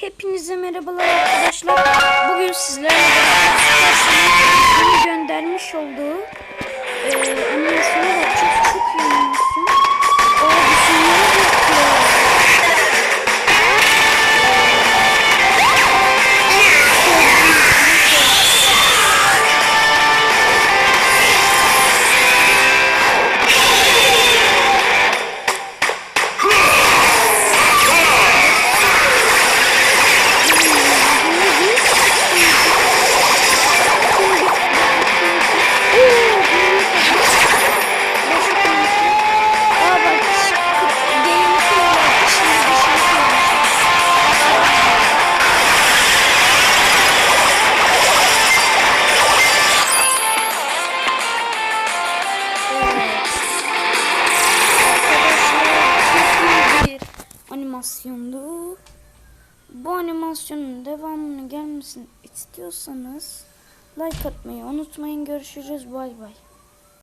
Hepinize merhabalar arkadaşlar. Bugün sizlerle animasyondu. Bu animasyonun devamını gelmesini istiyorsanız like atmayı unutmayın. Görüşürüz. Bay bay.